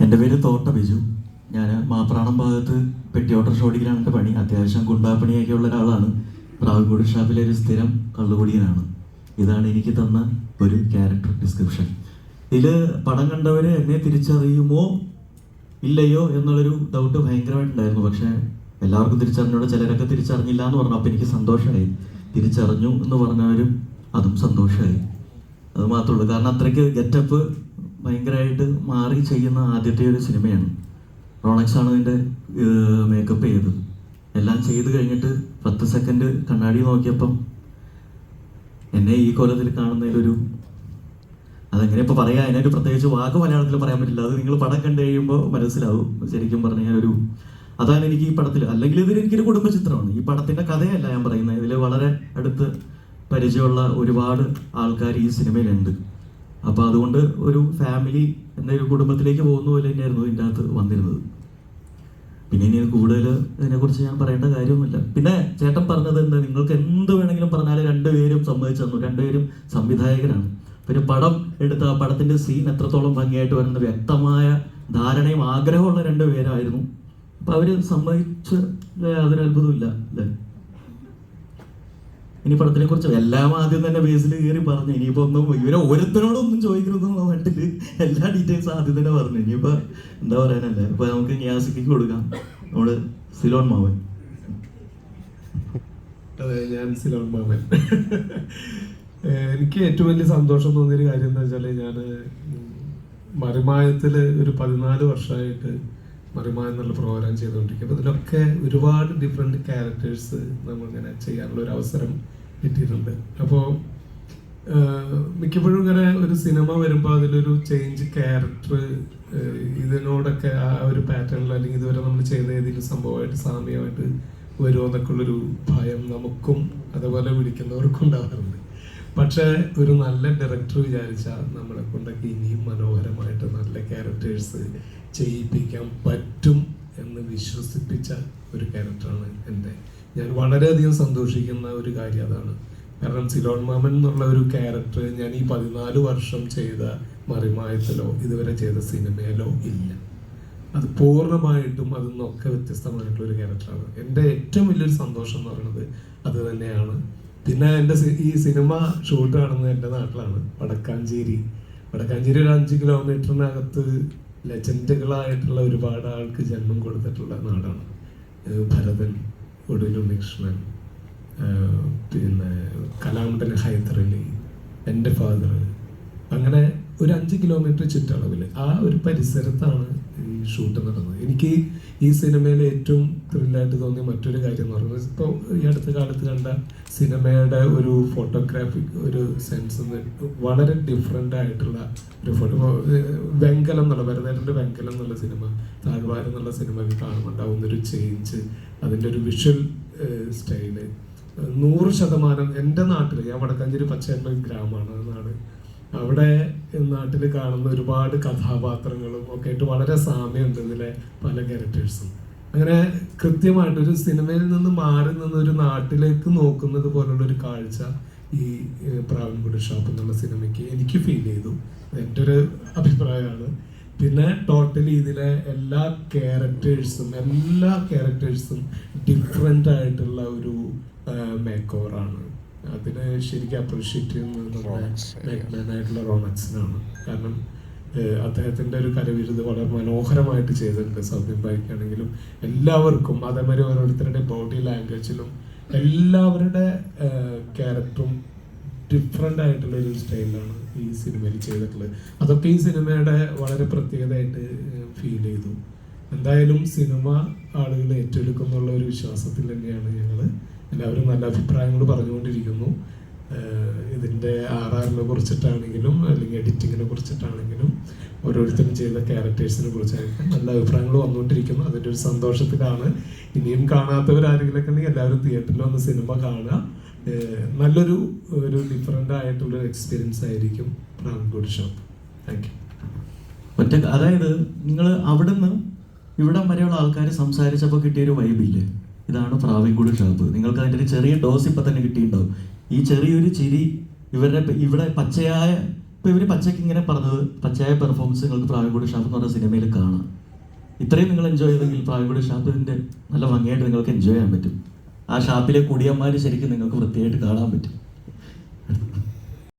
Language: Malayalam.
എന്റെ പേര് തോട്ട ബിജു. ഞാൻ മാപ്രാണം ഭാഗത്ത് പെട്ടി ഓട്ടർ ഓടിക്കലാണ് എന്റെ പണി. അത്യാവശ്യം ഗുണ്ടാപ്പണിയൊക്കെ ഉള്ള ഒരാളാണ്. പ്രാവൻകൂട് ഷാപ്പിലെ ഒരു സ്ഥിരം കള്ളുകുടിയനാണ്. ഇതാണ് എനിക്ക് തന്ന ഒരു ക്യാരക്ടർ ഡിസ്ക്രിപ്ഷൻ. ഇതിൽ പടം കണ്ടവർ എന്നെ തിരിച്ചറിയുമോ ഇല്ലയോ എന്നുള്ളൊരു ഡൗട്ട് ഭയങ്കരമായിട്ടുണ്ടായിരുന്നു. പക്ഷേ എല്ലാവർക്കും തിരിച്ചറിഞ്ഞോടെ ചിലരൊക്കെ തിരിച്ചറിഞ്ഞില്ല എന്ന് പറഞ്ഞു. അപ്പോൾ എനിക്ക് സന്തോഷമായി. തിരിച്ചറിഞ്ഞു എന്ന് പറഞ്ഞവരും അതും സന്തോഷമായി. അത് മാത്രമേ ഉള്ളൂ. കാരണം അത്രയ്ക്ക് ഗെറ്റപ്പ് ഭയങ്കരമായിട്ട് മാറി ചെയ്യുന്ന ആദ്യത്തെ ഒരു സിനിമയാണ്. റോണക്സ് ആണ് അതിന്റെ മേക്കപ്പ് ചെയ്തത്. എല്ലാം ചെയ്ത് കഴിഞ്ഞിട്ട് പത്ത് സെക്കൻഡ് കണ്ണാടി നോക്കിയപ്പം എന്നെ ഈ കൊലത്തിൽ കാണുന്നതിലൊരു അതെങ്ങനെ ഇപ്പോൾ പറയാ? അതിനൊരു പ്രത്യേകിച്ച് വാക്ക് മലയാളത്തിൽ പറയാൻ പറ്റില്ല. അത് നിങ്ങൾ പടം കണ്ടു കഴിയുമ്പോൾ മനസ്സിലാവും. ശരിക്കും പറഞ്ഞാൽ ഒരു അതാണ് എനിക്ക് ഈ പടത്തിൽ അല്ലെങ്കിൽ ഇതിൽ എനിക്കൊരു കുടുംബ ചിത്രമാണ്. ഈ പടത്തിന്റെ കഥയല്ല ഞാൻ പറയുന്നത്. ഇതിൽ വളരെ അടുത്ത് പരിചയമുള്ള ഒരുപാട് ആൾക്കാർ ഈ സിനിമയിലുണ്ട്. അപ്പോൾ അതുകൊണ്ട് ഒരു ഫാമിലി എന്ന ഒരു കുടുംബത്തിലേക്ക് പോകുന്ന പോലെ തന്നെയായിരുന്നു ഇതിന്റെ അകത്ത് വന്നിരുന്നത്. പിന്നെ ഇനി കൂടുതൽ ഇതിനെക്കുറിച്ച് ഞാൻ പറയേണ്ട കാര്യമൊന്നുമില്ല. പിന്നെ ചേട്ടൻ പറഞ്ഞത് എന്താ? നിങ്ങൾക്ക് എന്ത് വേണമെങ്കിലും പറഞ്ഞാൽ രണ്ടുപേരും സമ്മതിച്ചു തന്നു. രണ്ടുപേരും സംവിധായകരാണ്. പിന്നെ പടം എടുത്ത ആ പടത്തിന്റെ സീൻ എത്രത്തോളം ഭംഗിയായിട്ട് വരുന്ന വ്യക്തമായ ധാരണയും ആഗ്രഹമുള്ള രണ്ടുപേരായിരുന്നു. അപ്പൊ അവർ സമ്മതിച്ച് അത്ഭുതമില്ല അല്ലേ? ഇനി പടത്തിനെ കുറിച്ച് എല്ലാം ആദ്യം തന്നെ ബേസിൽ കയറി പറഞ്ഞു. ഇനിയിപ്പോ ഒന്നും ഇവരെ ഓരോരുത്തരോടൊന്നും ചോദിക്കരുതെന്നുള്ള മട്ടിൽ എല്ലാ ഡീറ്റെയിൽസ് ആദ്യം തന്നെ പറഞ്ഞു. ഇനിയിപ്പോ എന്താ പറയാനല്ലേ? ഇപ്പൊ നമുക്ക് ന്യാസിക്ക് കൊടുക്കാം. നമ്മൾ സിലോൺ മാവൻ അതെ ഞാൻ സിലോൺ മാവൻ എനിക്ക് ഏറ്റവും വലിയ സന്തോഷം തോന്നിയൊരു കാര്യം എന്താ വെച്ചാൽ ഞാൻ മറിമായത്തിൽ ഒരു പതിനാല് വർഷമായിട്ട് മറിമായം എന്നുള്ള പ്രോഗ്രാം ചെയ്തുകൊണ്ടിരിക്കും അപ്പോൾ ഇതിലൊക്കെ ഒരുപാട് ഡിഫറെന്റ് ക്യാരക്ടേഴ്സ് നമ്മൾ നമ്മളിങ്ങനെ ചെയ്യാനുള്ള ഒരു അവസരം കിട്ടിയിട്ടുണ്ട്. അപ്പോൾ മിക്കപ്പോഴും ഇങ്ങനെ ഒരു സിനിമ വരുമ്പോൾ അതിലൊരു ചേഞ്ച് ക്യാരക്ടർ ഇതിനോടൊക്കെ ആ ഒരു പാറ്റേണിൽ അല്ലെങ്കിൽ ഇതുവരെ നമ്മൾ ചെയ്ത ഏതെങ്കിലും സംഭവമായിട്ട് സാമ്യമായിട്ട് വരുമോ എന്നൊക്കെ ഉള്ളൊരു ഭയം നമുക്കും അതുപോലെ വിളിക്കുന്നവർക്കും ഉണ്ടാകാറുണ്ട് പക്ഷേ ഒരു നല്ല ഡയറക്ടർ വിചാരിച്ചാൽ നമ്മളെ കൊണ്ടൊക്കെ ഇനിയും മനോഹരമായിട്ട് നല്ല ക്യാരക്ടേഴ്സ് ചെയ്യിപ്പിക്കാൻ പറ്റും എന്ന് വിശ്വസിപ്പിച്ച ഒരു ക്യാരക്ടറാണ് എന്റെ. ഞാൻ വളരെയധികം സന്തോഷിക്കുന്ന ഒരു കാര്യം അതാണ്. കാരണം സിലോൺ മാമൻ എന്നുള്ള ഒരു ക്യാരക്ടർ ഞാൻ ഈ പതിനാല് വർഷം ചെയ്ത മറിമായത്തിലോ ഇതുവരെ ചെയ്ത സിനിമയിലോ ഇല്ല. അത് പൂർണമായിട്ടും അതിൽ നിന്നൊക്കെ വ്യത്യസ്തമായിട്ടുള്ള ഒരു ക്യാരക്ടറാണ്. എന്റെ ഏറ്റവും വലിയൊരു സന്തോഷം എന്ന് പറയുന്നത് അത് തന്നെയാണ്. പിന്നെ എന്റെ ഈ സിനിമ ഷൂട്ട് നടന്നത് എന്റെ നാട്ടിലാണ് വടക്കാഞ്ചേരി. വടക്കാഞ്ചേരി ഒരു അഞ്ച് കിലോമീറ്ററിനകത്ത് ലെജൻഡുകളായിട്ടുള്ള ഒരുപാട് ആൾക്ക് ജന്മം കൊടുത്തിട്ടുള്ള നാടാണ്. ഭരതൻ ഒടുവിൽ ഉണ്ണികൃഷ്ണൻ പിന്നെ കലാമുണ്ടൻ ഹൈദറലി എന്റെ ഫാദർ അങ്ങനെ ഒരു അഞ്ച് കിലോമീറ്റർ ചുറ്റളവിൽ ആ ഒരു പരിസരത്താണ് ഈ ഷൂട്ട് നടന്നത് എനിക്ക് ഈ സിനിമയിൽ ഏറ്റവും ത്രില്ലായിട്ട് തോന്നിയ മറ്റൊരു കാര്യം എന്ന് പറയുന്നത് ഇപ്പോൾ ഈ അടുത്ത കാലത്ത് കണ്ട സിനിമയുടെ ഒരു ഫോട്ടോഗ്രാഫിക് ഒരു സെൻസ് വളരെ ഡിഫറെന്റ് ആയിട്ടുള്ള ഒരു ഫോട്ടോ വെങ്കലം എന്നുള്ള ഭരതേട്ടന്റെ വെങ്കലം എന്നുള്ള സിനിമ താഴ്വാരം എന്നുള്ള സിനിമ കാണുമ്പോണ്ടാവുന്ന ഒരു ചേഞ്ച് അതിന്റെ ഒരു വിഷ്വൽ സ്റ്റൈൽ നൂറ് ശതമാനം എന്റെ നാട്ടിൽ ഞാൻ വടക്കാഞ്ചേരി പച്ചയമ്മ ഗ്രാമമാണ് നാട്. അവിടെ നാട്ടിൽ കാണുന്ന ഒരുപാട് കഥാപാത്രങ്ങളും ഒക്കെ ആയിട്ട് വളരെ സാമ്യമുണ്ട് ഇതിലെ പല ക്യാരക്ടേഴ്സും അങ്ങനെ കൃത്യമായിട്ട് ഒരു സിനിമയിൽ നിന്ന് മാറി നിന്ന് ഒരു നാട്ടിലേക്ക് നോക്കുന്നത് പോലുള്ള ഒരു കാഴ്ച ഈ പ്രാവൻകുടി ഷോപ്പ് എന്നുള്ള സിനിമയ്ക്ക് എനിക്ക് ഫീൽ ചെയ്തു. എന്റെ ഒരു അഭിപ്രായമാണ്. പിന്നെ ടോട്ടലി ഇതിലെ എല്ലാ ക്യാരക്ടേഴ്സും എല്ലാ ക്യാരക്ടേഴ്സും ഡിഫറെന്റ് ആയിട്ടുള്ള ഒരു മേക്ക് ഓവറാണ് അതിനെ ശരിക്കും അപ്രീഷിയേറ്റ് ചെയ്യുന്നത് റോണക്സിനാണ് കാരണം അദ്ദേഹത്തിന്റെ ഒരു കരവിരുത് വളരെ മനോഹരമായിട്ട് ചെയ്തിട്ടുണ്ട്. സൗമ്യം ബൈക്കാണെങ്കിലും എല്ലാവർക്കും അതേമാതിരി ഓരോരുത്തരുടെ ബോഡി ലാംഗ്വേജിലും എല്ലാവരുടെ ക്യാരക്ടറും ഡിഫറെന്റ് ആയിട്ടുള്ള ഒരു സ്റ്റൈലാണ് ഈ സിനിമയിൽ ചെയ്തിട്ടുള്ളത്. അതൊക്കെ ഈ സിനിമയുടെ വളരെ പ്രത്യേകതയായിട്ട് ഫീൽ ചെയ്തു. എന്തായാലും സിനിമ ആളുകൾ ഏറ്റെടുക്കും എന്നുള്ള ഒരു വിശ്വാസത്തിൽ തന്നെയാണ് ഞങ്ങൾ എല്ലാവരും നല്ല അഭിപ്രായങ്ങൾ പറഞ്ഞുകൊണ്ടിരിക്കുന്നു. ഇതിന്റെ ആർ ആറിനെ കുറിച്ചിട്ടാണെങ്കിലും അല്ലെങ്കിൽ എഡിറ്റിങ്ങിനെ കുറിച്ചിട്ടാണെങ്കിലും ഓരോരുത്തരും ചെയ്ത ക്യാരക്ടേഴ്സിനെ കുറിച്ചായിരിക്കും നല്ല അഭിപ്രായങ്ങൾ വന്നുകൊണ്ടിരിക്കുന്നു. അതിന്റെ ഒരു സന്തോഷത്തിലാണ്. ഇനിയും കാണാത്തവരാരെങ്കിലൊക്കെ ഉണ്ടെങ്കിൽ എല്ലാവരും തിയേറ്ററിൽ വന്ന് സിനിമ കാണുക. നല്ലൊരു ഒരു ഡിഫറെന്റ് ആയിട്ടുള്ള എക്സ്പീരിയൻസ് ആയിരിക്കും പ്രാൺകുടി ഷോപ്പ് താങ്ക് യു മറ്റേ അതായത് നിങ്ങൾ അവിടെ നിന്ന് ഇവിടം വരെയുള്ള ആൾക്കാർ സംസാരിച്ചപ്പോൾ കിട്ടിയൊരു വൈബില്ലേ ഇതാണ് പ്രാവിൻകൂട് ഷാപ്പ്. നിങ്ങൾക്ക് അതിന്റെ ഒരു ചെറിയ ഡോസ് ഇപ്പം തന്നെ കിട്ടിയിട്ടുണ്ടാവും. ഈ ചെറിയൊരു ചിരി ഇവരുടെ ഇവിടെ പച്ചയായ ഇപ്പം ഇവർ പച്ചയ്ക്ക് ഇങ്ങനെ പറഞ്ഞത് പച്ചയായ പെർഫോമൻസ് നിങ്ങൾക്ക് പ്രാവിൻകൂട് ഷാപ്പ് എന്ന് പറഞ്ഞ സിനിമയിൽ കാണാം. ഇത്രയും നിങ്ങൾ എൻജോയ് ചെയ്തെങ്കിൽ പ്രാവിൻകൂട് ഷാപ്പ് ഇതിന്റെ നല്ല ഭംഗിയായിട്ട് നിങ്ങൾക്ക് എൻജോയ് ചെയ്യാൻ പറ്റും. ആ ഷാപ്പിലെ കുടിയന്മാർ ശരിക്കും നിങ്ങൾക്ക് വൃത്തിയായിട്ട് കാണാൻ പറ്റും.